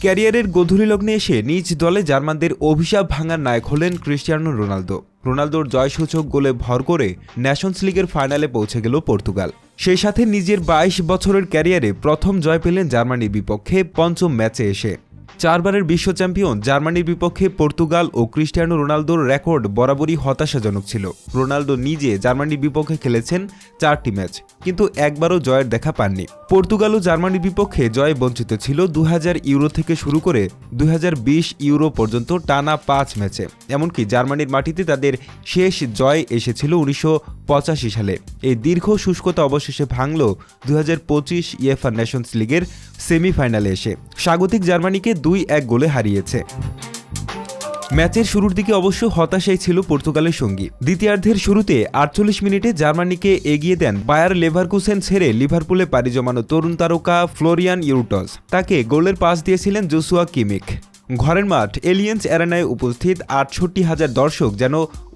ক্যারিয়ারের গধূলি লগ্নে এসে নিজ দলে জার্মানদের অভিশাপ ভাঙার নায়ক হলেন ক্রিস্টিয়ানো রোনালদো। রোনালদোর জয়সূচক গোলে ভর করে ন্যাশনস লিগের ফাইনালে পৌঁছে গেল পর্তুগাল। সেই সাথে নিজের বাইশ বছরের ক্যারিয়ারে প্রথম জয় পেলেন জার্মানির বিপক্ষে পঞ্চম ম্যাচে এসে। চারবারের বিশ্ব চ্যাম্পিয়ন জার্মানির বিপক্ষে পর্তুগাল ও ক্রিস্টিয়ানো রোনালদোর রেকর্ড বরাবরই হতাশাজনক ছিল। রোনালদো নিজে জার্মানির বিপক্ষে খেলেছেন চারটি ম্যাচ, কিন্তু একবারও জয়ের দেখা পাননি। পর্তুগাল ও জার্মানির বিপক্ষে জয় বঞ্চিত ছিল দু হাজার ইউরো থেকে শুরু করে দুহাজার বিশ ইউরো পর্যন্ত টানা পাঁচ ম্যাচে। এমনকি জার্মানির মাটিতে তাদের শেষ জয় এসেছিল উনিশশো পঁচাশি সালে। এই দীর্ঘ শুষ্কতা অবশেষে ভাঙল দু হাজার পঁচিশ ইয়েফা নেশনস লিগের সেমিফাইনালে এসে। স্বাগতিক জার্মানিকে দুই এক গোলে হারিয়েছে। ম্যাচের শুরুর দিকে অবশ্য হতাশাই ছিল পর্তুগালের সঙ্গী। দ্বিতীয়ার্ধের শুরুতে আটচল্লিশ মিনিটে জার্মানিকে এগিয়ে দেন বায়ার লেভারকুসেন ছেড়ে লিভারপুলে পাড়ি জমানো তরুণ তারকা ফ্লোরিয়ান ইউরটস। তাকে গোলের পাস দিয়েছিলেন জোসুয়া কিমিক। ঘরের মাঠ এলিয়েন্স অ্যারেনায় উপস্থিত আটষট্টি হাজার দর্শক যেন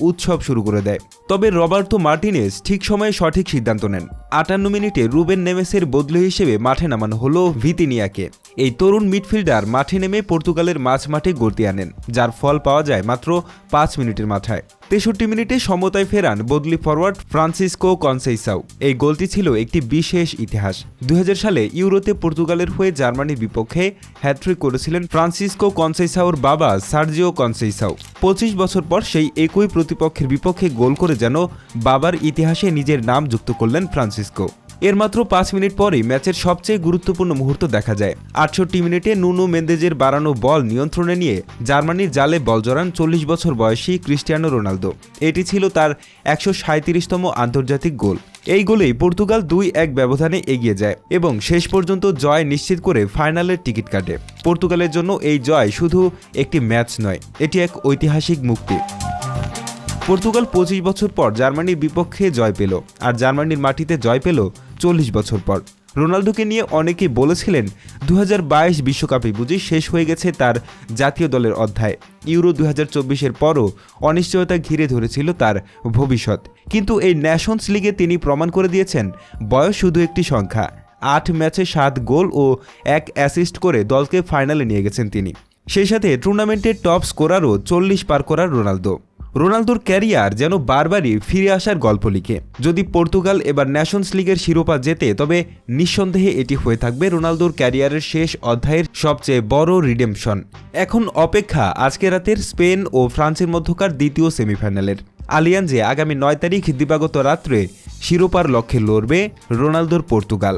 উৎসব শুরু করে দেয়। তবে রবার্তো মার্টিনেস ঠিক সময়ে সঠিক সিদ্ধান্ত নেন। আটান্ন মিনিটে রুবেন নেমেসের বদলি হিসেবে মাঠে নামানো হলো ভিতিনিয়াকে। এই তরুণ মিডফিল্ডার মাঠে নেমে পর্তুগালের মাঝ মাঠে গড়তে আনেন, যার ফল পাওয়া যায় মাত্র পাঁচ মিনিটের মাথায়। তেষট্টি মিনিটে সমতায় ফেরান বদলি ফরওয়ার্ড ফ্রান্সিসকো কনসেইসাও। এই গোলটি ছিল একটি বিশেষ ইতিহাস। দু হাজার সালে ইউরোতে পর্তুগালের হয়ে জার্মানির বিপক্ষে হ্যাট্রিক করেছিলেন ফ্রান্সিসকো কনসেইসাওর বাবা সার্জিও কনসেইসাও। পঁচিশ বছর পর সেই একই প্রতিপক্ষের বিপক্ষে গোল করে যেন বাবার ইতিহাসে নিজের নাম যুক্ত করলেন ফ্রান্সিসকো। এর মাত্র পাঁচ মিনিট পরেই ম্যাচের সবচেয়ে গুরুত্বপূর্ণ মুহূর্ত দেখা যায়। আটষট্টি মিনিটে নুনো মেন্দেজের বাড়ানো বল নিয়ন্ত্রণে নিয়ে জার্মানির জালে বল জড়ান চল্লিশ বছর বয়সী ক্রিস্টিয়ানো রোনালদো। এটি ছিল তার একশো সাঁত্রিশতম আন্তর্জাতিক গোল। এই গোলেই পর্তুগাল দুই এক ব্যবধানে এগিয়ে যায় এবং শেষ পর্যন্ত জয় নিশ্চিত করে ফাইনালের টিকিট কাটে। পর্তুগালের জন্য এই জয় শুধু একটি ম্যাচ নয়, এটি এক ঐতিহাসিক মুক্তি। পর্তুগাল পঁচিশ বছর পর জার্মানির বিপক্ষে জয় পেল, আর জার্মানির মাটিতে জয় পেল চল্লিশ বছর পর। রোনালদোকে নিয়ে অনেকেই বলেছিলেন দু হাজার বিশ্বকাপে বুঝি শেষ হয়ে গেছে তার জাতীয় দলের অধ্যায়। ইউরো দু হাজার পরও অনিশ্চয়তা ঘিরে ধরেছিল তার ভবিষ্যৎ। কিন্তু এই ন্যাশনস লিগে তিনি প্রমাণ করে দিয়েছেন, বয়স শুধু একটি সংখ্যা। আট ম্যাচে সাত গোল ও এক অ্যাসিস্ট করে দলকে ফাইনালে নিয়ে গেছেন তিনি। সেই সাথে টুর্নামেন্টের টপ স্কোরারও চল্লিশ পার করার রোনালদো। রোনালদোর ক্যারিয়ার যেন বারবারই ফিরে আসার গল্প লিখে। যদি পর্তুগাল এবার ন্যাশনস লিগের শিরোপা জেতে, তবে নিঃসন্দেহে এটি হয়ে থাকবে রোনালদোর ক্যারিয়ারের শেষ অধ্যায়ের সবচেয়ে বড় রিডেমশন এখন অপেক্ষা আজকে রাতের স্পেন ও ফ্রান্সের মধ্যকার দ্বিতীয় সেমিফাইনালের। আলিয়ানজে আগামী নয় তারিখ দিবাগত রাত্রে শিরোপার লক্ষ্যে লড়বে রোনালদোর পর্তুগাল।